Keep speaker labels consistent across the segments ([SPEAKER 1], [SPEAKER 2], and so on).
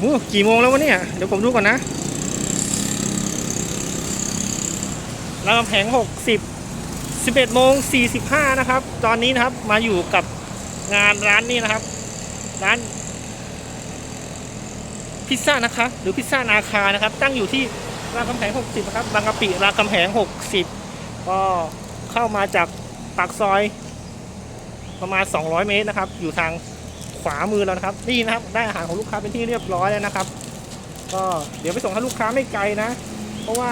[SPEAKER 1] โอ้กี่โมงแล้ววะเนี่ย เดี๋ยวผมดูก่อนนะรามคำแหงหกสิบสิบเอ็ดโมงสี่สิบห้านะครับ ตอนนี้นะครับมาอยู่กับงานร้านนี้นะครับ ร้านพิซซ่านะคะ หรือพิซซ่านาคานะครับ ตั้งอยู่ที่รามคำแหง60 นะครับ บางกะปิรามคำแหง60 ก็เข้ามาจากปากซอยประมาณ 200 เมตรนะครับ อยู่ทาง ขวามือเรานะครับนี่นะครับได้อาหารของลูกค้าเป็นที่เรียบร้อยแล้วนะครับ ก็เดี๋ยวไปส่งให้ลูกค้าไม่ไกลนะ เพราะว่า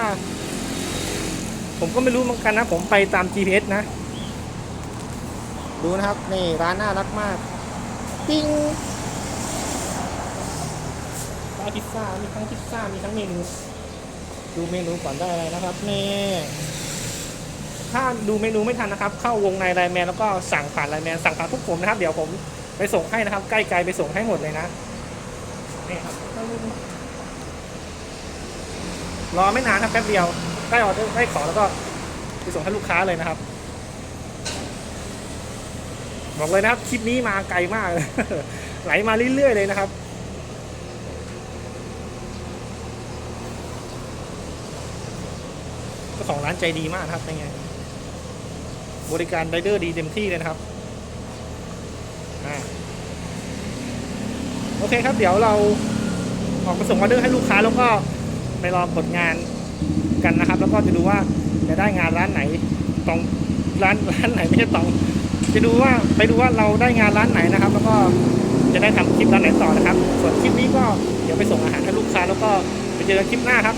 [SPEAKER 1] ผมก็ไม่รู้เหมือนกันนะ ผมไปตาม GPS นะ ดูนะครับนี่ร้านน่ารักมากปิ้งได้พิซซ่ามีทั้งพิซซ่ามีทั้งเมนูดูเมนูก่อนได้อะไรนะครับนี่ถ้าดูเมนูไม่ทันนะครับ เข้าวงในไลน์แมนแล้วก็สั่งผ่านไลน์แมนสั่งผ่านพวกผมนะครับ เดี๋ยวผม ไปส่งให้นะครับ ใกล้ๆไปส่งให้หมดเลยนะนี่ครับรอไม่นานครับแป๊บเดียวได้ออเดอร์ได้ของแล้วก็ไปส่งให้ลูกค้าเลยนะครับ บอกเลยนะครับคลิปนี้มาไกลมากไหลมาเรื่อยๆเลยนะครับเจ้าของร้านใจดีมากครับเป็นไงบริการไรเดอร์ดีเต็มที่เลยนะครับ โอเคครับ เดี๋ยวเราออกมาส่งออเดอร์ให้ลูกค้าแล้วก็ไปรอกดงานกันนะครับ แล้วก็จะดูว่าจะได้งานร้านไหนตรงร้านร้านไหนไม่ใช่ตรงจะดูว่าไปดูว่าเราได้งานร้านไหนนะครับ แล้วก็จะได้ทำคลิปร้านไหนต่อนะครับ ส่วนคลิปนี้ก็เดี๋ยวไปส่งอาหารให้ลูกค้าแล้วก็ไปเจอกันคลิปหน้าครับ